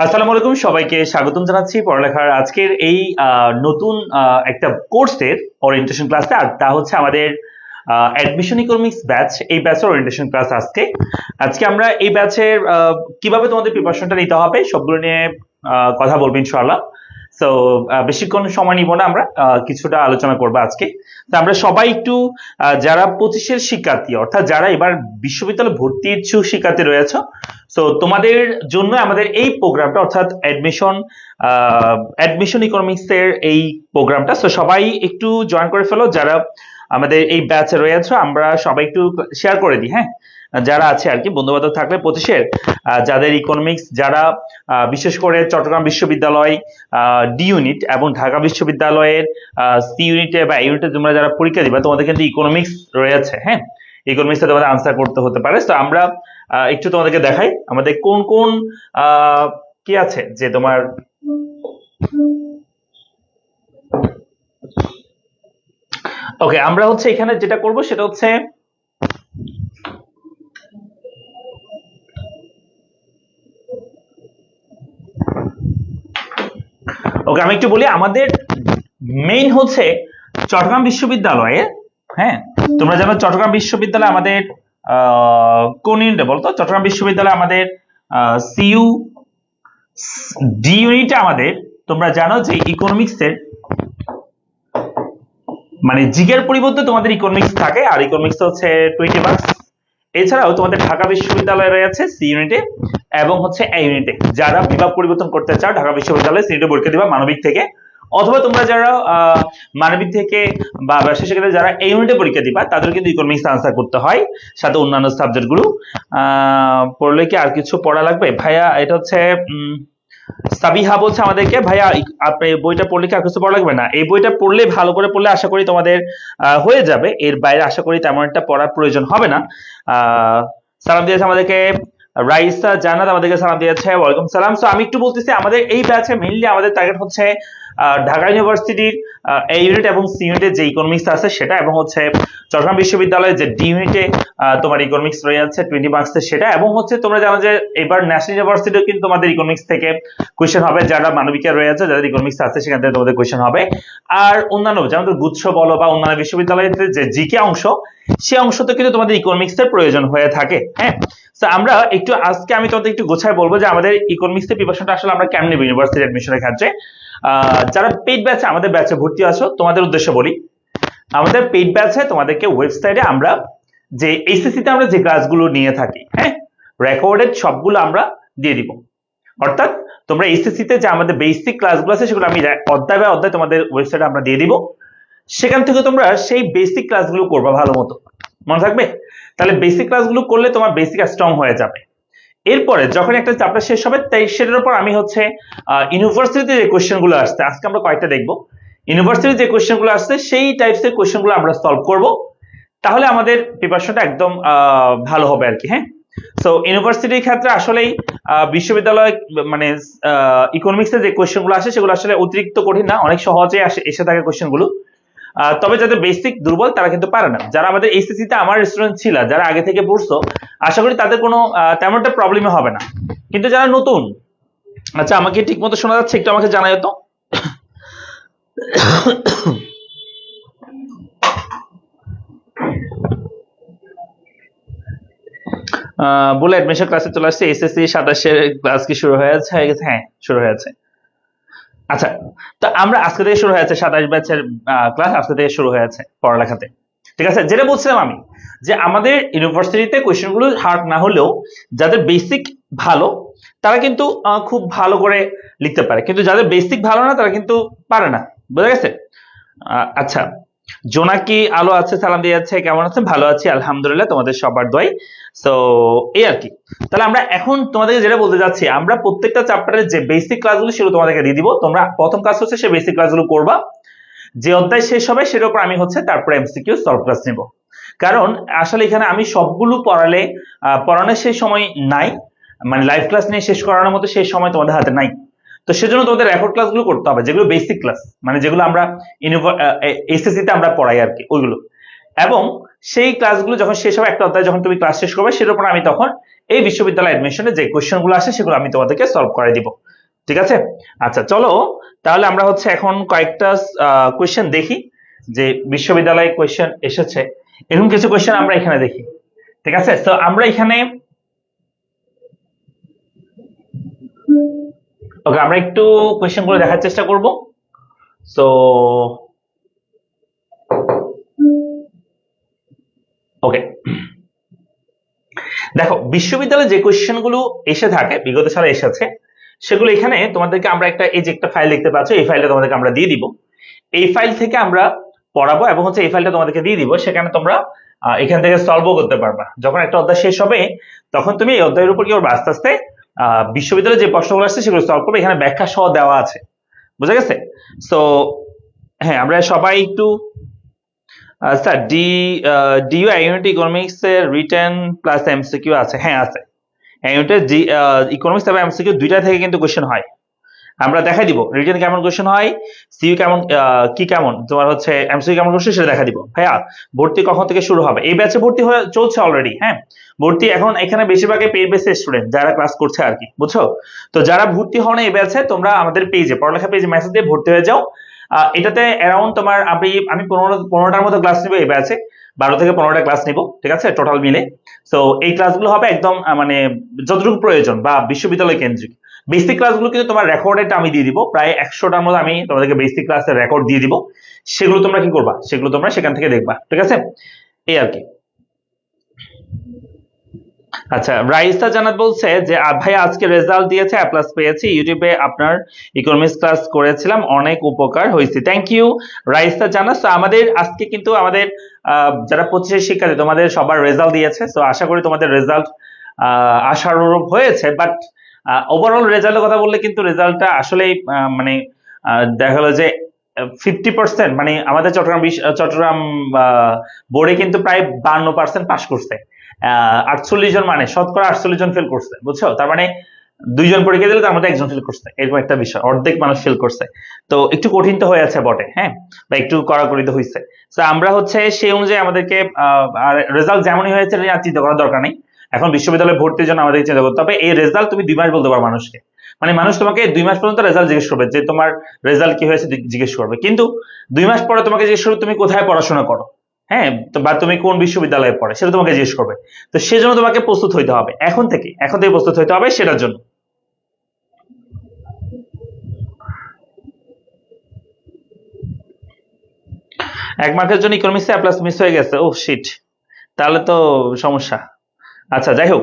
আসসালামু আলাইকুম, সবাইকে স্বাগতম জানাচ্ছি পড়ালেখার আজকের এই নতুন একটা কোর্সের ওরিয়েন্টেশন ক্লাসে আর তা হচ্ছে আমাদের অ্যাডমিশন ইকোনমিক্স ব্যাচ এই ব্যাচের ওরিয়েন্টেশন ক্লাস আজকে। আজকে আমরা এই ব্যাচের কীভাবে তোমাদের প্রিপারেশনটা নিতে হবে, সবগুলো নিয়ে কথা বলব ইনশাআল্লাহ। সো বেশিক্ষণ সময় নিব না আমরা কিছুটা আলোচনা করব আজকে। তো আমরা সবাই একটু যারা পঁচিশের শিক্ষার্থী, অর্থাৎ যারা এবার বিশ্ববিদ্যালয়ে ভর্তি ইচ্ছুক শিক্ষার্থী রয়েছে সো তোমাদের জন্য আমাদের এই প্রোগ্রামটা, অর্থাৎ অ্যাডমিশন অ্যাডমিশন ইকোনমিক্স এর এই প্রোগ্রামটা সো সবাই একটু জয়েন করে ফেলো। যারা আমাদের এই ব্যাচে রয়েছে, আমরা সবাই একটু শেয়ার করে দিই হ্যাঁ? যারা আছে আর কি বন্ধু বান্ধব থাকলে পঁচিশের যাদের ইকোনমিক্স যারা বিশেষ করে চট্টগ্রাম বিশ্ববিদ্যালয় ডি ইউনিট এবং ঢাকা বিশ্ববিদ্যালয়ের সি ইউনিটে বা ইউনিটে তোমরা যারা পরীক্ষা দিবা, তোমাদের কিন্তু ইকোনমিক্স রয়েছে হ্যাঁ? ইকোনমিক্সে তোমাদের আনসার করতে হতে পারে। তো আমরা একটু তোমাদেরকে দেখাই, আমাদের কোন কোন কি আছে যে তোমার ওকে আমরা হচ্ছে এখানে যেটা করব সেটা হচ্ছে ওকে, আমি একটু বলি, আমাদের মেইন হচ্ছে চট্টগ্রাম বিশ্ববিদ্যালয়ে হ্যাঁ? তোমরা জানো চট্টগ্রাম বিশ্ববিদ্যালয়ে আমাদের কোন ইউনিটে বলতো? চট্টগ্রাম বিশ্ববিদ্যালয়ে আমাদের সিইউ ডি ইউনিটে আমাদের, তোমরা জানো যে ইকোনমিক্স এর মানে জিগের পরিবর্তে তোমাদের ইকোনমিক্স থাকে, আর ইকোনমিক্স হচ্ছে টোয়েন্টি মার্কস এছাড়াও তোমাদের ঢাকা বিশ্ববিদ্যালয় রয়েছে সি ইউনিটে এবং হচ্ছে এ। ইউনিটে যারা বিভাগ পরিবর্তন করতে চাও ঢাকা বিশ্ববিদ্যালয়ে সি পরীক্ষা দিবা মানবিক থেকে। অথবা তোমরা যারা মানবিক থেকে বা ব্যবসা সেক্ষেত্রে যারা এই ইউনিটে পরীক্ষা দিবা তাদের কিন্তু ইকোনমিক্স আনসার করতে হয় সাথে অন্যান্য সাবজেক্টগুলো আহ, পড়লে কি আর কিছু পড়া লাগবে? ভাইয়া এটা হচ্ছে সাবিহা বলছে আমাদেরকে, ভাইয়া আপনি বইটা পড়লে কি আর কিছু পড়া লাগবে না? এই বইটা পড়লে, ভালো করে পড়লে আশা করি তোমাদের হয়ে যাবে। এর বাইরে আশা করি তেমন একটা পড়ার প্রয়োজন হবে না। সালাম দিয়েছে আমাদেরকে রাইসা জানাত আমাদেরকে সালাম দিয়েছে, ওয়ালাইকুম সালাম। সো আমি একটু বলতেছি, আমাদের এই ব্যাচে মেইনলি আমাদের টার্গেট হচ্ছে ঢাকা ইউনিভার্সিটির এ ইউনিট এবং সি ইউনিটের যে ইকোনমিক্স আছে সেটা এবং হচ্ছে চট্টগ্রাম বিশ্ববিদ্যালয়ের যে ডি ইউনিটে তোমার ইকোনমিক্স রয়েছে টোয়েন্টি মার্কস সেটা এবং হচ্ছে তোমরা জানো যে এবার ন্যাশনাল ইউনিভার্সিটিও কিন্তু তোমাদের ইকোনমিক্স থেকে কোয়েশ্চেন হবে, যারা মানবিকে রয়েছে, যাদের ইকোনমিক্স আছে সেখান থেকে তোমাদের কোয়েশ্চেন হবে। আর অন্যান্য, যেমন গুচ্ছ বলো বা অন্যান্য বিশ্ববিদ্যালয়ের যে জিকে অংশ, সে অংশ তো কিন্তু তোমাদের ইকোনমিক্স এর প্রয়োজন হয়ে থাকে হ্যাঁ? তো আমরা একটু আজকে আমি তোমাদের একটু গোছায় বলব যে আমাদের ইকোনমিক্স এর প্রিপারেশনটা আসলে আমরা কেমন ইউনিভার্সিটি অ্যাডমিশনের ক্ষেত্রে। যারা পেইড ব্যাচে আমাদের ব্যাচে ভর্তি আছো, তোমাদের উদ্দেশ্যে বলি। আমাদের পেইড ব্যাচে তোমাদেরকে ওয়েবসাইটে আমরা যে এইচএসসি তে আমরা যে ক্লাসগুলো নিয়ে থাকি হ্যাঁ? রেকর্ডেড সবগুলো আমরা দিয়ে দিব। অর্থাৎ তোমরা এইচএসসি তে যে আমাদের বেসিক ক্লাসগুলো আছে, সেগুলো আমি অধ্যায় বাই অধ্যায় তোমাদের ওয়েবসাইটে আমরা দিয়ে দিব। সেখান থেকে তোমরা সেই বেসিক ক্লাসগুলো করবা ভালো মতো। মনে থাকবে? তাহলে বেসিক ক্লাসগুলো করলে তোমার বেসিক স্ট্রং হয়ে যাবে। এরপরে যখন একটা চ্যাপ্টার শেষ হবে তাই সেটার উপর আমি হচ্ছে ইউনিভার্সিটিতে যে কোশ্চেনগুলো আসছে আজকে আমরা কয়েকটা দেখব। ইউনিভার্সিটির যে কোশ্চেনগুলো আসছে সেই টাইপস এর কোশ্চেনগুলো আমরা সলভ করব। তাহলে আমাদের প্রিপারেশনটা একদম ভালো হবে আর কি হ্যাঁ? সো ইউনিভার্সিটির ক্ষেত্রে আসলেই বিশ্ববিদ্যালয় মানে ইকোনমিক্সের যে কোশ্চেনগুলো আসে সেগুলো আসলে অতিরিক্ত কঠিন না অনেক সহজে আসে এসে থাকে কোশ্চেনগুলো। আহ, তবে যাদের বেসিক দুর্বল তারা কিন্তু পারে না। যারা আমাদের এইচএসসি তে আমার স্টুডেন্ট ছিল যারা আগে থেকে পড়ছো আশা করি তাদের কোনো আহ, তেমন একটা প্রবলেমে হবে না। কিন্তু যারা নতুন আচ্ছা আমাকে ঠিক মতো শোনা যাচ্ছে একটু আমাকে জানাই তো। বলে অ্যাডমিশন ক্লাসে চলে আসছে এসএসসি সাতাশের ক্লাস কি শুরু হয়ে গেছে হ্যাঁ শুরু হয়েছে আচ্ছা তো আমরা আজকে থেকে শুরু হয়েছে সাতাশ ব্যাচের ক্লাস আজকে থেকে শুরু হয়েছে পড়ালেখাতে। ঠিক আছে? যেটা বলছিলাম আমি, যে আমাদের ইউনিভার্সিটিতে কোয়েশ্চেনগুলো হার্ড না হলেও যাদের বেসিক ভালো, তারা কিন্তু খুব ভালো করে লিখতে পারে। কিন্তু যাদের বেসিক ভালো না, তারা কিন্তু পারে না। বোঝা গেছে? আচ্ছা জোনাকি, আলো আছে, সালাম দিয়ে যাচ্ছে, কেমন আছে ভালো আছি, আলহামদুলিল্লাহ, তোমাদের সবার দোয়াই। সো এই আর কি। তাহলে আমরা এখন তোমাদেরকে যেটা বলতে যাচ্ছি, আমরা প্রত্যেকটা চ্যাপ্টারের যে বেসিক ক্লাসগুলো সেগুলো তোমাদেরকে দিয়ে দিব। তোমরা প্রথম কাজ হচ্ছে সেই বেসিক ক্লাসগুলো করবা যে অধ্যায় শেষ হবে, সেটার উপর আমি হচ্ছে তারপরে এমসিকিউ সলভ ক্লাস নেব। কারণ আসলে এখানে আমি সবগুলো পড়ালে পড়ানোর সেই সময় নাই। মানে লাইভ ক্লাস নিয়ে শেষ করানোর মতো সেই সময় তোমাদের হাতে নাই। তো সেজন্য তোমাদের রেকর্ড ক্লাসগুলো করতে হবে, যেগুলো বেসিক ক্লাস মানে যেগুলো আমরা এসএসসি তে আমরা পড়াই আর কি, ওইগুলো। এবং সেই ক্লাসগুলো যখন শেষ হবে, একটা অধ্যায় যখন তুমি ক্লাস শেষ করবে, সেটার উপর আমি তখন এই বিশ্ববিদ্যালয় অ্যাডমিশনে যে কোয়েশ্চেনগুলো আসে, সেগুলো আমি তোমাদেরকে সলভ করে দিব। ঠিক আছে? আচ্ছা চলো, তাহলে আমরা হচ্ছে এখন কয়েকটা কোয়েশ্চেন দেখি, যে বিশ্ববিদ্যালয়ে কোয়েশ্চেন এসেছে। এরকম কিছু কোয়েশ্চেন আমরা এখানে দেখি। ঠিক আছে? তো আমরা এখানে ওকে আমরা একটু কোয়েশ্চেনগুলো দেখার চেষ্টা করব। সো ওকে দেখো, বিশ্ববিদ্যালয়ে যে কোয়েশ্চেনগুলো এসে থাকে, বিগত সালে এসেছে, সেগুলো এখানে তোমাদেরকে আমরা একটা, এই যে একটা ফাইল দেখতে পাচ্ছ, এই ফাইলটা তোমাদেরকে আমরা দিয়ে দিব। এই ফাইল থেকে আমরা পড়াবো এবং হচ্ছে এই ফাইলটা তোমাদেরকে দিয়ে দিব, সেখানে তোমরা এখান থেকে সলভও করতে পারবা। যখন একটা অধ্যায় শেষ হবে, তখন তুমি এই অধ্যায়ের উপর কি করবে আস্তে আস্তে বিশ্ববিদ্যালয়ে যে প্রশ্নগুলো আসছে সেগুলো সলভ করবে। এখানে ব্যাখ্যা সহ দেওয়া আছে। বুঝা গেছে? সো হ্যাঁ আমরা সবাই একটু sir D DU unit economics এর রিটেন প্লাস এমসিকিউ আছে। হ্যাঁ আছে। ইউনিটের জি ইকোনমিক্স এবং এমসিকিউ দুইটা থেকে কিন্তু কোশ্চেন হয়। আমরা দেখাই দিব। রিটেন কেমন কোশ্চেন হয়? সিইউ কেমন কি কেমন? তোমার হচ্ছে এমসিকিউ কেমন কোশ্চেন সেটা দেখা দিব। ভাইয়া, ভর্তি কখন থেকে শুরু হবে? এই ব্যাচে ভর্তি হয়ে চলছে অলরেডি হ্যাঁ? ভর্তি এখন এখানে বেশিরভাগই পেইড বেসের স্টুডেন্ট যারা ক্লাস করছে আর কি, বুঝছ? তো যারা ভর্তি হন এই ব্যাচে তোমরা আমাদের পেজে পড়ালেখা পেজে মেসেজ দিয়ে ভর্তি হয়ে যাও। এটাতে অ্যারাউন্ড তোমার আমি আমি পনেরো, পনেরোটার মতো ক্লাস নিবো এই ব্যাচে বারো থেকে পনেরোটা ক্লাস নিব, ঠিক আছে? টোটাল মিলে। তো এই ক্লাসগুলো হবে একদম মানে যতটুকু প্রয়োজন, বা বিশ্ববিদ্যালয় কেন্দ্রিক। বেসিক ক্লাসগুলো কিন্তু তোমার রেকর্ডেটা আমি দিয়ে দিব, প্রায় একশোটার মতো আমি তোমাদেরকে বেসিক ক্লাসের রেকর্ড দিয়ে দিব। সেগুলো তোমরা কি করবা? সেগুলো তোমরা সেখান থেকে দেখবা, ঠিক আছে? এই আর কি। আচ্ছা রাইসা জানাত বলছে যে ভাই আজকে রেজাল্ট দিয়েছে এ প্লাস পেয়েছি ইউটিউবে আপনার ইকোনমিক্স ক্লাস করেছিলাম অনেক উপকার হয়েছে। থ্যাংক ইউ রাইসা জানাত। আমাদের আজকে কিন্তু আমাদের যারা পঁচিশের শিক্ষার্থী তোমাদের সবার রেজাল্ট দিয়েছে। তো আশা করি তোমাদের রেজাল্ট আশানুরূপ হয়েছে। বাট ওভারঅল রেজাল্টের কথা বললে কিন্তু রেজাল্টটা আসলেই আহ, মানে দেখা যে ফিফটি পার্সেন্ট মানে আমাদের চট্টগ্রাম চট্টগ্রাম বোর্ডে কিন্তু প্রায় বান্ন পার্সেন্ট পাশ করছে। আটচল্লিশ জন মানে শতকরা আটচল্লিশ জন ফেল করছে, বুঝছ? তার মানে দুইজন পরীক্ষা দিলে তার মধ্যে একজন ফেল করছে। এরকম একটা বিষয়, অর্ধেক মানুষ ফেল করছে। তো একটু কঠিন তো হয়ে আছে বটে হ্যাঁ? বা একটু কড়াকড়ি তো হয়েছে তো আমরা হচ্ছে সেই অনুযায়ী আমাদেরকে রেজাল্ট যেমনই হয়েছে, আর চিন্তা করার দরকার নেই। এখন বিশ্ববিদ্যালয়ে ভর্তির জন্য আমাদের চিন্তা করতে হবে, এই রেজাল্ট তুমি দুই মাস বলতে পারো মানুষকে। মানে মানুষ তোমাকে দুই মাস পর্যন্ত রেজাল্ট জিজ্ঞেস করবে, যে তোমার রেজাল্ট কি হয়েছে, জিজ্ঞেস করবে। কিন্তু দুই মাস পরে তোমাকে জিজ্ঞেস করবে, তুমি কোথায় পড়াশোনা করো? হ্যাঁ বা তুমি কোন বিশ্ববিদ্যালয়ে পড়ে সেটা তোমাকে জিজ্ঞেস করবে। তো সেজন্য তোমাকে প্রস্তুত হইতে হবে। এখন থেকে এখন থেকে প্রস্তুত হইতে হবে সেটার জন্য। এক মার্কের জন্য ইকোনমিক্সে প্লাস মিস হয়ে গেছে। ও শিট তাহলে তো সমস্যা। আচ্ছা যাই হোক।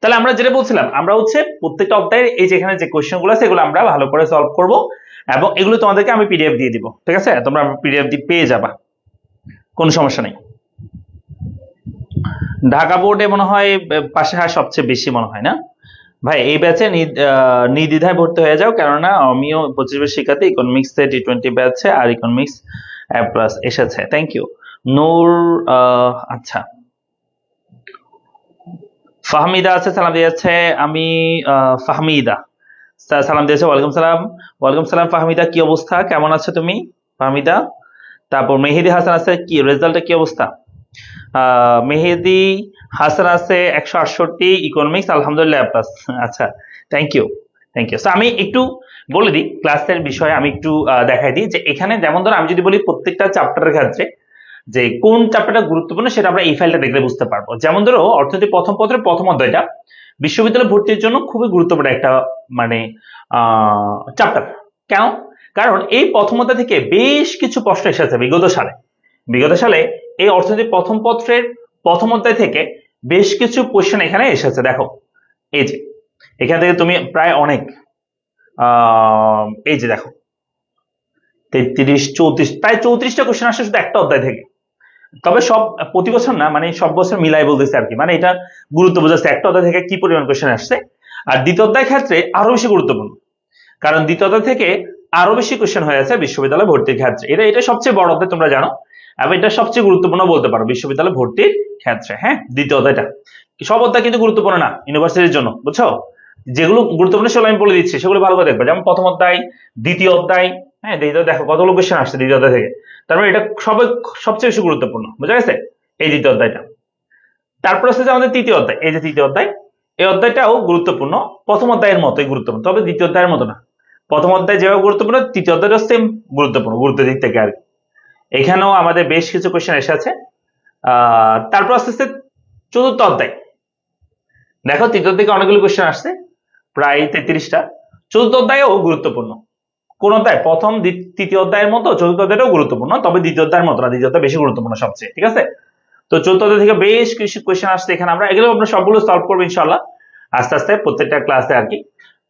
তাহলে আমরা যেটা বলছিলাম, আমরা হচ্ছে প্রত্যেকটা অধ্যায়ের এই যে এখানে যে কোয়েশ্চেনগুলো আছে, এগুলো আমরা ভালো করে সলভ করব এবং এগুলো তোমাদেরকে আমি পিডিএফ দিয়ে দিব। ঠিক আছে? তোমরা পিডিএফ দিয়ে পেয়ে যাবা। কোনো সমস্যা নেই। ঢাকা বোর্ডে মনে হয়, পাশে হার সবচেয়ে বেশি মনে হয়, না? ভাই, এই ব্যাচে নির্দ্বিধায় ভর্তি হয়ে যাও, কেননা আমিও পঁচিশ বছর শিক্ষার্থী ইকোনমিক্স টি টোয়েন্টি ব্যাচে আর ইকোনমিক্স প্লাস এসেছে। থ্যাংক ইউ নূর আচ্ছা। ফাহমিদা আছে, সালাম দিয়েছে। আমি ফাহমিদা। সালাম দিয়েছে। ওয়ালাইকুম সালাম। ওয়ালাইকুম সালাম, ফাহমিদা, কি অবস্থা? কেমন আছো তুমি? ফাহমিদা? তারপর মেহেদি হাসান আছে কি? রেজাল্টের কি অবস্থা? মেহেদি হাসান আছে একশো আটষট্টি ইকোনমিক্স আলহামদুলিল্লাহ প্লাস আচ্ছা থ্যাংক ইউ থ্যাংক ইউ আমি একটু বলে দিই ক্লাসের বিষয়ে আমি একটু দেখাই দিই যে এখানে যেমন ধরো আমি যদি বলি প্রত্যেকটা চ্যাপ্টারের ক্ষেত্রে যে কোন চ্যাপ্টারটা গুরুত্বপূর্ণ সেটা আমরা এই ফাইলটা দেখলে বুঝতে পারব। যেমন ধরো, অর্থনীতি প্রথম পত্রের প্রথম অধ্যায়টা, বিশ্ববিদ্যালয় ভর্তির জন্য খুবই গুরুত্বপূর্ণ একটা মানে চ্যাপ্টার কেন? কারণ এই প্রথম অধ্যায় থেকে বেশ কিছু প্রশ্ন এসেছে বিগত সালে। বিগত সালে এই অর্থনীতি প্রথম পত্রের প্রথম অধ্যায় থেকে বেশ কিছু কোশ্চেন এখানে এসেছে। দেখো, এই যে, এখান থেকে তুমি প্রায় অনেক এই যে দেখো, তেত্রিশ, চৌত্রিশ, প্রায় চৌত্রিশটা কোশ্চেন আসে শুধু একটা অধ্যায় থেকে। তবে সব, প্রতি বছর না মানে সব বছর মিলাই বলতেছে আর কি। মানে এটা গুরুত্ব বোঝাচ্ছে একটা অধ্যায় থেকে কি পরিমাণ কোশ্চেন আসছে। আর দ্বিতীয় অধ্যায় ক্ষেত্রে আরও বেশি গুরুত্বপূর্ণ। কারণ দ্বিতীয় অধ্যায় থেকে আরও বেশি কোশ্চেন হয়ে আছে বিশ্ববিদ্যালয় ভর্তির ক্ষেত্রে। এটা এটা সবচেয়ে বড় অধ্যায় তোমরা জানো। এবং এটা সবচেয়ে গুরুত্বপূর্ণ বলতে পারো বিশ্ববিদ্যালয় ভর্তির ক্ষেত্রে হ্যাঁ? দ্বিতীয় অধ্যায়টা সব অধ্যায় কিন্তু গুরুত্বপূর্ণ না ইউনিভার্সিটির জন্য, বুঝছ? যেগুলো গুরুত্বপূর্ণ সেগুলো আমি বলে দিচ্ছি, সেগুলো ভালো করে দেখবে। যেমন প্রথম অধ্যায়, দ্বিতীয় অধ্যায় হ্যাঁ? দ্বিতীয় দেখো কতগুলো কোশ্চেন আসছে দ্বিতীয় অধ্যায় থেকে। তারপরে এটা সবাই সবচেয়ে বেশি গুরুত্বপূর্ণ, বুঝা গেছে? এই দ্বিতীয় অধ্যায়টা। তারপর হচ্ছে আমাদের তৃতীয় অধ্যায়। এই যে তৃতীয় অধ্যায়, এই অধ্যায়টাও গুরুত্বপূর্ণ। প্রথম অধ্যায়ের মতোই গুরুত্বপূর্ণ, তবে দ্বিতীয় অধ্যায়ের মতো না। প্রথম অধ্যায় যেভাবে গুরুত্বপূর্ণ, তৃতীয় অধ্যায়টাও সেম গুরুত্বপূর্ণ গুরুত্ব দিক থেকে আর এখানেও আমাদের বেশ কিছু কোয়েশ্চেন এসে আছে। তারপর আস্তে আস্তে চতুর্থ অধ্যায়। দেখো, তৃতীয় থেকে অনেকগুলো কোয়েশ্চেন আসছে, প্রায় তেত্রিশটা। চতুর্থ অধ্যায়ও গুরুত্বপূর্ণ। কোন অধ্যায়? প্রথম তৃতীয় অধ্যায়ের মতো চতুর্থ অধ্যায়টাও গুরুত্বপূর্ণ, তবে দ্বিতীয় অধ্যায়ের মতো না, দ্বিতীয় অধ্যায় বেশি গুরুত্বপূর্ণ সবচেয়ে, ঠিক আছে? তো চতুর্থ অধ্যায় থেকে বেশ কিছু কোয়েশ্চেন আসছে এখানে আমরা। এগুলো আমরা সবগুলো সলভ করব ইনশাল্লাহ আস্তে আস্তে প্রত্যেকটা ক্লাসে আর কি।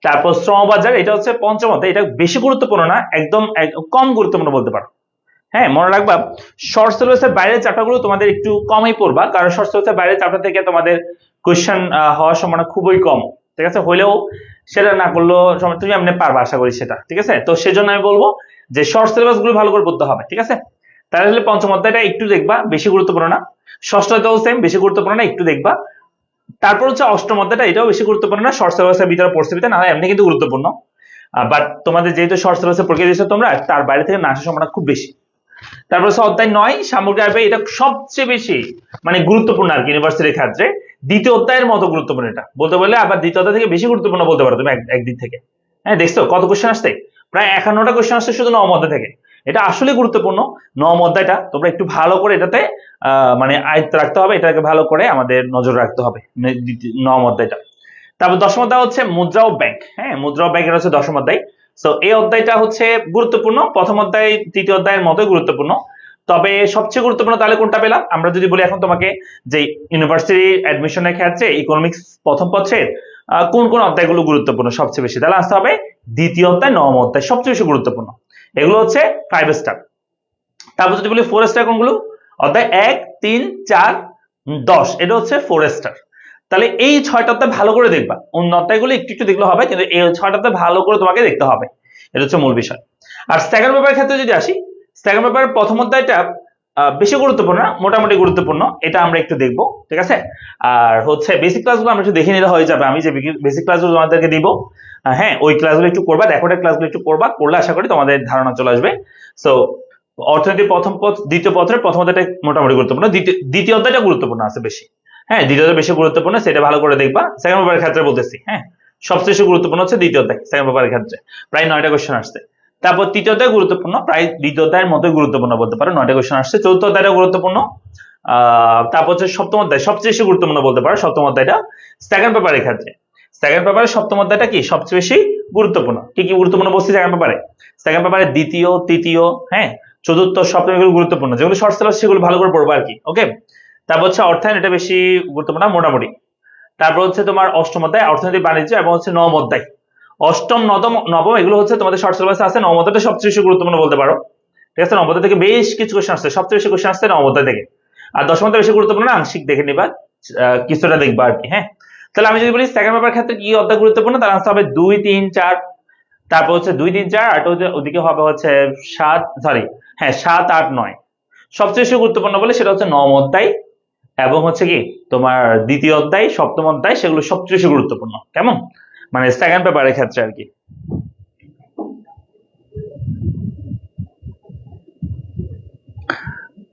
তারপর শ্রমবাজার, এটা হচ্ছে পঞ্চম অধ্যায়, এটা বেশি গুরুত্বপূর্ণ না, একদম কম গুরুত্বপূর্ণ বলতে পারো। হ্যাঁ মনে রাখবা শর্ট সিলেবাসের বাইরের চ্যাপ্টারগুলো তোমাদের একটু কমই পড়বা, কারণ শর্ট সিলেবাসের বাইরের চ্যাপ্টার থেকে তোমাদের কোয়েশ্চেন হওয়ার সম্ভাবনা খুবই কম, ঠিক আছে? হলেও সেটা না করলেও তুমি এমনি পারবা, আশা করি সেটা, ঠিক আছে? তো সেজন্য আমি বলব যে শর্ট সিলেবাসগুলো ভালো করে পড়তে হবে, ঠিক আছে? তাহলে পঞ্চম অধ্যায়টা একটু দেখবা, বেশি গুরুত্বপূর্ণ না। ষষ্ঠ অধ্যায়ও সেম বেশি গুরুত্বপূর্ণ না, একটু দেখবা। তারপর হচ্ছে অষ্টম অধ্যায়টা, এটাও বেশি গুরুত্বপূর্ণ না শর্ট সিলেবাসের ভিতরে পড়ছে ভিতরে না? এমনি কিন্তু গুরুত্বপূর্ণ। বাট তোমাদের যেহেতু শর্ট সিলেবাসে পরীক্ষা দিয়েছ তোমরা, তার বাইরে থেকে না আসার সম্ভাবনা খুব বেশি। তারপর হচ্ছে অধ্যায় নয় সামগ্রিক আয় এটা সবচেয়ে বেশি মানে গুরুত্বপূর্ণ আর কি ইউনিভার্সিটির ক্ষেত্রে। দ্বিতীয় অধ্যায়ের মতো গুরুত্বপূর্ণ এটা। বলতে বললে আবার দ্বিতীয় অধ্যায় থেকে বেশি গুরুত্বপূর্ণ বলতে পারো তুমি এক- একদিক থেকে। হ্যাঁ দেখছ? কত কোশ্চেন আসছে? প্রায় একান্নটা কোশ্চেন আসছে শুধু নবম অধ্যায় থেকে। এটা আসলে গুরুত্বপূর্ণ। নম অধ্যায়টা তোমরা একটু ভালো করে এটাতে মানে আয়ত্ত রাখতে হবে এটাকে ভালো করে আমাদের নজর রাখতে হবে নবম অধ্যায়টা। তারপর দশম অধ্যায় হচ্ছে মুদ্রা ও ব্যাংক হ্যাঁ মুদ্রা ও ব্যাংক হচ্ছে দশম অধ্যায়। তো এই অধ্যায়টা হচ্ছে গুরুত্বপূর্ণ প্রথম অধ্যায় তৃতীয় অধ্যায়ের মতোই গুরুত্বপূর্ণ। তবে সবচেয়ে গুরুত্বপূর্ণ তাহলে কোনটা পেলাম? আমরা যদি বলি এখন তোমাকে যে ইউনিভার্সিটি অ্যাডমিশনের ক্ষেত্রে ইকোনমিক্স প্রথম আহ, কোন কোন অধ্যায়গুলো গুরুত্বপূর্ণ সবচেয়ে বেশি? তাহলে আসতে হবে দ্বিতীয় অধ্যায় নবম অধ্যায় সবচেয়ে বেশি গুরুত্বপূর্ণ। এগুলো হচ্ছে ফাইভ স্টার তারপর যদি বলি ফোর স্টার কোনগুলো? অর্থাৎ এক, তিন, চার, দশ। এটা হচ্ছে ফোর স্টার তাহলে এই ছয়টাতে ভালো করে দেখবা। অন্য একটু একটু দেখলে হবে, কিন্তু এই ছয়টাতে ভালো করে তোমাকে দেখতে হবে। এটা হচ্ছে মূল বিষয়। আর সেকেন্ড পেপারের ক্ষেত্রে যদি আসি সেকেন্ড পেপারের প্রথম অধ্যায়টা বেশি গুরুত্বপূর্ণ না, মোটামুটি গুরুত্বপূর্ণ। এটা আমরা একটু দেখব, ঠিক আছে? আর হচ্ছে বেসিক ক্লাসগুলো আমরা একটু দেখে নিলে হয়ে যাবে। আমি যে বেসিক ক্লাসগুলো তোমাদেরকে দিব হ্যাঁ ওই ক্লাসগুলো একটু করবা রেকর্ডেড ক্লাসগুলো একটু করবা, করলে আশা করি তোমাদের ধারণা চলে আসবে। সো অর্থনীতি প্রথম পথ, দ্বিতীয় পত্রের প্রথম অধ্যায়টা মোটামুটি গুরুত্বপূর্ণ। দ্বিতীয় দ্বিতীয় অধ্যায়টা গুরুত্বপূর্ণ আছে বেশি। হ্যাঁ দ্বিতীয়টা বেশি গুরুত্বপূর্ণ, সেটা ভালো করে দেখবা। সেকেন্ড পেপারের ক্ষেত্রে বলতেছি হ্যাঁ? সবচেয়ে গুরুত্বপূর্ণ হচ্ছে দ্বিতীয় অধ্যায় সেকেন্ড পেপারের ক্ষেত্রে। প্রায় নয়টা কোয়েশ্চেন আসছে। তারপর তৃতীয় অধ্যায় গুরুত্বপূর্ণ, প্রায় দ্বিতীয় মতো গুরুত্বপূর্ণ বলতে পারো, নয়টা কোয়েশ্চেন আসছে। চতুর্থ অধ্যায়টা গুরুত্বপূর্ণ তারপর হচ্ছে সপ্তম অধ্যায়, সবচেয়ে বেশি গুরুত্বপূর্ণ বলতে পারো, সপ্তম অধ্যায়টা সেকেন্ড পেপারের ক্ষেত্রে। সেকেন্ড পেপারের সপ্তম অধ্যায়টা কি? সবচেয়ে বেশি গুরুত্বপূর্ণ। কি কি গুরুত্বপূর্ণ বলছি সেকেন্ড পেপারে সেকেন্ড পেপারে দ্বিতীয়, তৃতীয় হ্যাঁ চতুর্থ, সপ্তম এগুলো গুরুত্বপূর্ণ। যেগুলো শর্ট সিলেবাস সেগুলো ভালো করে পড়ব আর কি ওকে তারপর হচ্ছে অর্থায়ন, এটা বেশি গুরুত্বপূর্ণ মোটামুটি। তারপর হচ্ছে তোমার অষ্টম অধ্যায়, অর্থনৈতিক বাণিজ্য এবং হচ্ছে নবম অধ্যায়। অষ্টম, নবম নবম, এগুলো হচ্ছে তোমাদের শর্ট সিলেবাসে আছে। নবম অধ্যায়টা সবচেয়ে বেশি গুরুত্বপূর্ণ বলতে পারো। ঠিক আছে? নবম অধ্যায় থেকে বেশ কিছু কোশ্চেন আসছে। সবচেয়ে বেশি কোশ্চেন আসছে নবম অধ্যায় থেকে। আর দশম অধ্যায় বেশি গুরুত্বপূর্ণ না? আংশিক দেখে নিবা। কিছুটা দেখবা আর কি হ্যাঁ? তাহলে আমি যদি বলি সেকেন্ড পেপার ক্ষেত্রে কি অধ্যায় গুরুত্বপূর্ণ? তাহলে আসতে হবে দুই, তিন, চার। তারপর হচ্ছে দুই, তিন, চার। আর ওদিকে হবে হচ্ছে সাত সরি হ্যাঁ সাত, আট, নয়। সবচেয়ে বেশি গুরুত্বপূর্ণ বলে সেটা হচ্ছে নবম অধ্যায় এবং হচ্ছে কি? তোমার দ্বিতীয় অধ্যায়, সপ্তম অধ্যায়, সেগুলো সবচেয়ে বেশি গুরুত্বপূর্ণ। কেমন? মানে সেকেন্ড পেপারের ক্ষেত্রে আর কি।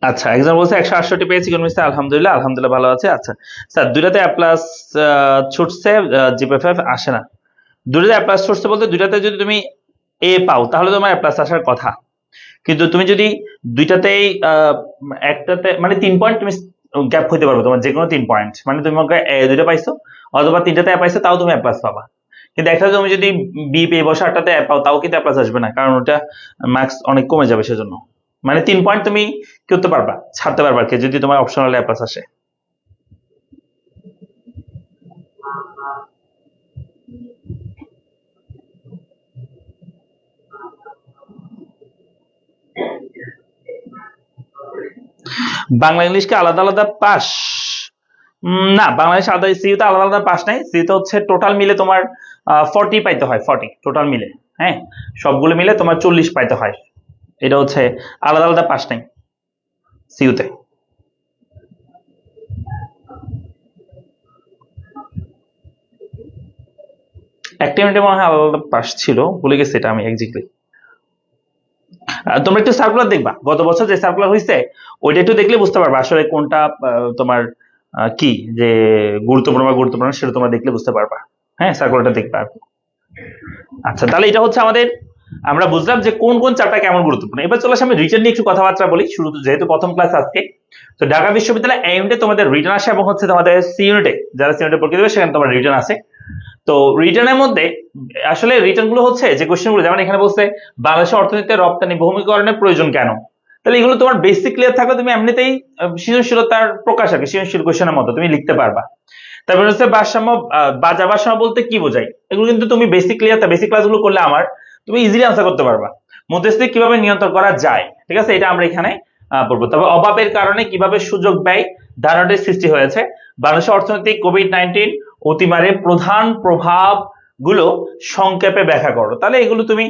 আচ্ছা একজন বলছে একশো আটষট্টি পেয়েছি ইকোনমিক্সে আলহামদুলিল্লাহ আলহামদুলিল্লাহ ভালো আছে। আচ্ছা স্যার, দুইটাতে এ প্লাস ছুটছে জিপিএফ আসে না। দুইটাতে এ প্লাস ছুটছে বলতে দুইটাতে যদি তুমি এ পাও, তাহলে তোমার এ প্লাস আসার কথা। কিন্তু তুমি যদি দুইটাতেই একটাতে মানে তিন পয়েন্ট তুমি গ্যাপ হইতে পারবে তোমার যে কোনো তিন পয়েন্ট মানে তুমি দুইটা পাইছো, অথবা তিনটাতে পাইছো, তাও তুমি এ প্লাস পাবা। একটা তুমি যদি বি পেয়ে বসে আটটাতে পাও, তাও কিন্তু প্লাস আসবে না, কারণ ওটা মার্কস অনেক কমে যাবে সেজন্য। মানে তিন পয়েন্ট তুমি করতে পারবা? ছাড়তে পারবা কি, যদি তোমার অপশনাল প্লাস আসে। বাংলা ইংলিশকে আলাদা আলাদা পাস? না, বাংলাদেশ আলাদা সিইউতে আলাদা আলাদা পাস নাই। সিইউতে হচ্ছে টোটাল মিলে তোমার ফর্টি পাইতে হয় ফর্টি টোটাল মিলে হ্যাঁ? সবগুলো মিলে তোমার চল্লিশ পাইতে হয়। এটা হচ্ছে আলাদা আলাদা পাস নাই সিইউতে একটা মিনিটে মনে হয় আলাদা আলাদা পাস ছিল ভুলে গেছি এটা আমি এক্স্যাক্টলি আহ, তোমরা একটু সার্কুলার দেখবা। গত বছর যে সার্কুলার হয়েছে ওইটা একটু দেখলে বুঝতে পারবা আসলে কোনটা তোমার কি যে গুরুত্বপূর্ণ বা গুরুত্বপূর্ণ সেটা তোমরা দেখলে বুঝতে পারবা। হ্যাঁ সার্কুলারটা দেখবা আচ্ছা তাহলে এটা হচ্ছে আমাদের, আমরা বুঝলাম যে কোন কোন চ্যাপ্টার কেমন গুরুত্বপূর্ণ। এবার চলে আসে আমি রিটার্ন নিয়ে একটু কথাবার্তা বলি শুরু যেহেতু প্রথম ক্লাস আজকে। তো ঢাকা বিশ্ববিদ্যালয় এই তোমাদের রিটার্ন আসে এবং হচ্ছে তোমাদের সি ইউনিটে যারা সি ইউনিটে পরীক্ষা দেবে সেখানে তোমার রিটার্ন আসে। তো রিটার্নের মধ্যে, আসলে রিটার্নগুলো হচ্ছে, যে কোশ্চেনগুলো, যেমন এখানে বলছে বাংলাদেশের অর্থনীতিতে রপ্তানি ভূমিকরণের প্রয়োজন কেন? তাহলে এগুলো তোমার বেসিক ক্লিয়ার থাকলে তুমি এমনিতেই সৃজনশীলতার প্রকাশ আর সৃজনশীল কোশ্চেনের মতো, তুমি লিখতে পারবা। তারপরে হচ্ছে ভারসাম্য বাজার ভারসাম্য বলতে কি বোঝায়? এগুলো কিন্তু তুমি বেসিক ক্লিয়ার বেসিক ক্লাসগুলো করলে আমার তুমি ইজিলি আনসার করতে পারবা। মধ্যস্থিতি কীভাবে নিয়ন্ত্রণ করা যায়? ঠিক আছে? এটা আমরা এখানে পড়ব। তবে অভাবের কারণে কীভাবে সুযোগ ব্যয় ধারণাটির সৃষ্টি হয়েছে? বাংলাদেশের অর্থনৈতিক কোভিড নাইন্টিন অতিমারে প্রধান প্রভাবগুলো সংক্ষেপে ব্যাখ্যা করো। তাহলে এগুলো তুমি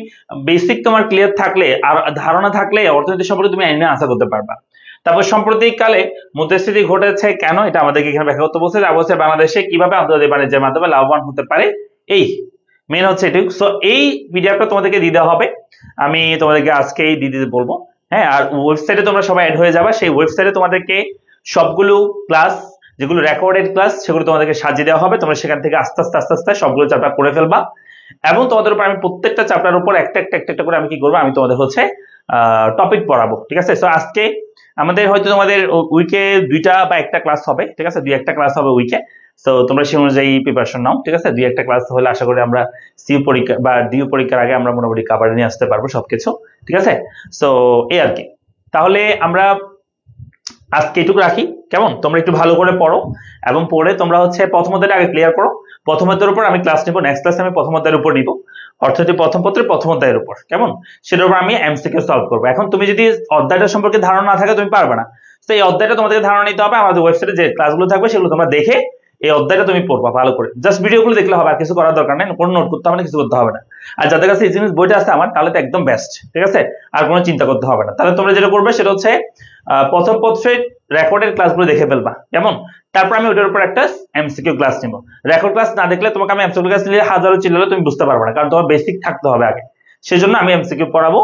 বেসিক তোমার ক্লিয়ার থাকলে আর ধারণা থাকলে অর্থনীতি সম্পর্কে তুমি এনে আশা করতে পারবা। তারপর সাম্প্রতিককালে মুদ্রাস্ফীতি ঘটেছে কেন? এটা আমাদেরকে এখানে ব্যাখ্যা করতে বলছে। যা বাংলাদেশে কীভাবে আন্তর্জাতিক বাণিজ্যের মাধ্যমে লাভবান হতে পারে এই মেন হচ্ছে এটুকু সো এই পিডিএফটা তোমাদেরকে দিতে হবে। আমি তোমাদেরকে আজকেই দিয়ে দিতে বলব। হ্যাঁ আর ওয়েবসাইটে তোমরা সবাই অ্যাড হয়ে যাবে। সেই ওয়েবসাইটে তোমাদেরকে সবগুলো ক্লাস যেগুলো রেকর্ডেড ক্লাস সেগুলো তোমাদেরকে সাজিয়ে দেওয়া হবে। তোমরা সেখান থেকে আস্তে আস্তে আস্তে আস্তে সবগুলো চ্যাপ্টার করে ফেলবা। এবং তোমাদের উপর আমি প্রত্যেকটা চ্যাপ্টার উপর একটা একটা একটা করে আমি কি করব? আমি তোমাদের হচ্ছে টপিক পড়াবো। ঠিক আছে? তো আজকে আমাদের হয়তো তোমাদের উইকে দুইটা বা একটা ক্লাস হবে, ঠিক আছে? দুই একটা ক্লাস হবে উইকে তো তোমরা সেই অনুযায়ী প্রিপারেশন নাও, ঠিক আছে? দুই একটা ক্লাস হলে আশা করি আমরা সিউ পরীক্ষা বা ডিউ পরীক্ষার আগে আমরা মোটামুটি কাভারে নিয়ে আসতে পারব সবকিছু, ঠিক আছে? সো এই আর কি। তাহলে আমরা আজকে এটুকু রাখি। কেমন? তোমরা একটু ভালো করে পড়ো এবং পড়ে তোমরা হচ্ছে প্রথম অধ্যায়টা আগে ক্লিয়ার করো। প্রথম অধ্যায়ের উপর আমি ক্লাস নিব নেক্সট ক্লাসে আমি প্রথম অধ্যায়ের উপর নিব। অর্থাৎ প্রথম পত্রের প্রথম অধ্যায়ের উপর। কেমন? সেটার উপর আমি এমসিকিউ সলভ করব। এখন তুমি যদি অধ্যায়টা সম্পর্কে ধারণা না থাকে, তুমি পারবে না। তো এই অধ্যায়টা তোমাদেরকে ধারণা নিতে হবে, আমাদের ওয়েবসাইটে যে ক্লাসগুলো থাকবে, সেগুলো তোমরা দেখে এই অধ্যায়টা তুমি পড়বা ভালো করে। জাস্ট ভিডিওগুলো দেখলে হবে, আর কিছু করার দরকার নেই, কোনো নোট করতে হবে না, কিছু করতে হবে না। আর যাদের কাছে এই জিনিস বইটা আছে আমার, তাহলে তো একদম বেস্ট ঠিক আছে? আর কোনো চিন্তা করতে হবে না। তাহলে তোমরা যেটা করবে সেটা হচ্ছে প্রথম পত্রের রেকর্ডের ক্লাসগুলো দেখে ফেলবা। কেমন? তারপর আমি ওটার উপর একটা এমসিকিউ ক্লাস নিব। রেকর্ড ক্লাস না দেখলে তোমাকে আমি এমসিকিউ ক্লাস নিলে হাজারো চিল্লালে তুমি বুঝতে পারবে না, কারণ তোমার বেসিক থাকতে হবে আগে। সেজন্য আমি এমসিকিউ পড়াবো।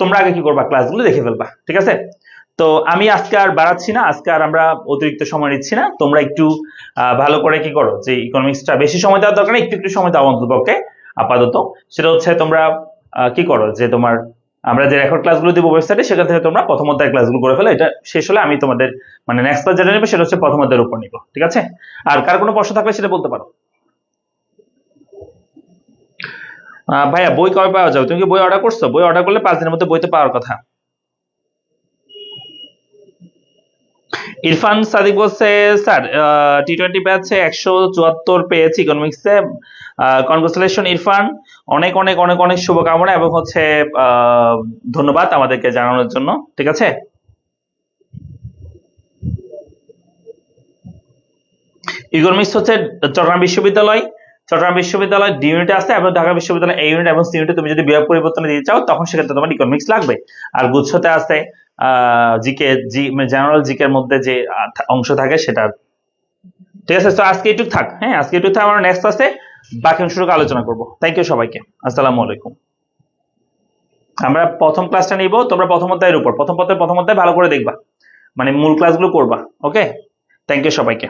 তোমরা আগে কি করবা? ক্লাসগুলো দেখে ফেলবা, ঠিক আছে? তো আমি আজকে আর বাড়াচ্ছি না, আজকে আর আমরা অতিরিক্ত সময় নিচ্ছি না। তোমরা একটু ভালো করে কি করো? যে ইকোনমিক্সটা বেশি সময় দেওয়ার দরকার নেই, একটু একটু সময় দাও অন্ততপক্ষে আপাতত। সেটা হচ্ছে তোমরা কি করো? যে তোমার আমরা যে রেকর্ড ক্লাসগুলো দিব ওয়েবসাইটে সেখান থেকে তোমরা প্রথম অধ্যায়ের ক্লাসগুলো করে ফেলে। এটা শেষ হলে আমি তোমাদের মানে নেক্সট ক্লাস যেটা নেবে, সেটা হচ্ছে প্রথম অধ্যায়ের উপর নিব ঠিক আছে? আর কার কোনো প্রশ্ন থাকলে সেটা বলতে পারো। ভাইয়া, বই কবে পাওয়া যাবে? তুমি কি বই অর্ডার করছ? বই অর্ডার করলে পাঁচ দিনের মধ্যে বইতে পাওয়ার কথা। ইরফান সাদিক বলছে, স্যার টি টোয়েন্টি ব্যাচে একশো চুয়াত্তর পেয়েছি ইকোনমিক্সে কনগ্রেচুলেশন ইরফান। অনেক অনেক অনেক অনেক শুভকামনা এবং হচ্ছে ধন্যবাদ আমাদেরকে জানানোর জন্য। ঠিক আছে? ইকোনমিক্স হচ্ছে চট্টগ্রাম বিশ্ববিদ্যালয়। চট্টগ্রাম বিশ্ববিদ্যালয় ডি ইউনিটে আছে এবং ঢাকা বিশ্ববিদ্যালয় এ ইউনিট এবং সি ইউনিটে তুমি যদি বিভাগ পরিবর্তন দিতে চাও, তখন সেক্ষেত্রে তোমার ইকোনমিক্স লাগবে। আর গুচ্ছতে আছে জিকে জি জেনারেল জিকের মধ্যে যে অংশ থাকে সেটা। ঠিক আছে? তো আজকে একটু থাক। হ্যাঁ আজকে একটু থাক। আমরা নেক্সট ক্লাসে বাকি অংশটুকু আলোচনা করব। থ্যাংক ইউ সবাইকে। আসসালামু আলাইকুম। আমরা প্রথম ক্লাসটা নিব। তোমরা প্রথম অধ্যায়ের উপর। প্রথম পত্রের প্রথম অধ্যায় ভালো করে দেখবা। মানে মূল ক্লাসগুলো করবা। ওকে থ্যাংক ইউ সবাইকে।